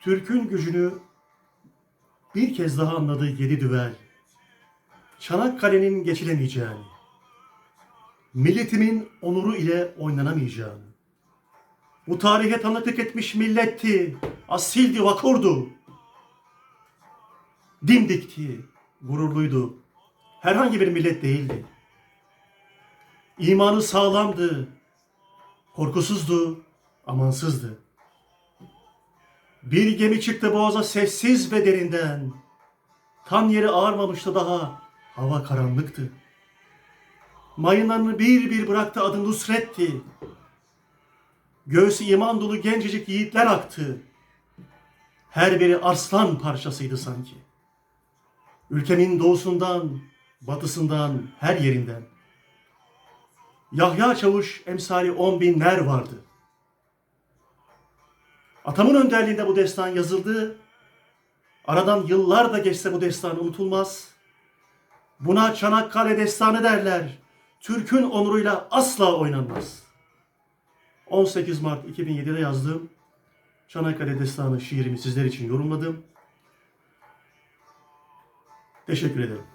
Türk'ün gücünü bir kez daha anladı yedi düvel. Çanakkale'nin geçilemeyeceğini, milletimin onuru ile oynanamayacağını, bu tarihe tanıklık etmiş milletti, asildi, vakurdu, dimdikti, gururluydu. Herhangi bir millet değildi. İmanı sağlamdı, korkusuzdu, amansızdı. Bir gemi çıktı boğaza sessiz ve derinden. Tan yeri ağarmamıştı daha, hava karanlıktı. Mayınlarını bir bir bıraktı adı Nusret'ti. Göğsü iman dolu gencecik yiğitler aktı. Her biri arslan parçasıydı sanki. Ülkemin doğusundan, batısından, her yerinden. Yahya Çavuş emsali on binler vardı. Atamın önderliğinde bu destan yazıldı. Aradan yıllar da geçse bu destan unutulmaz. Buna Çanakkale destanı derler. Türk'ün onuruyla asla oynanmaz. 18 Mart 2007'de yazdığım Çanakkale Destanı şiirimi sizler için yorumladım. Teşekkür ederim.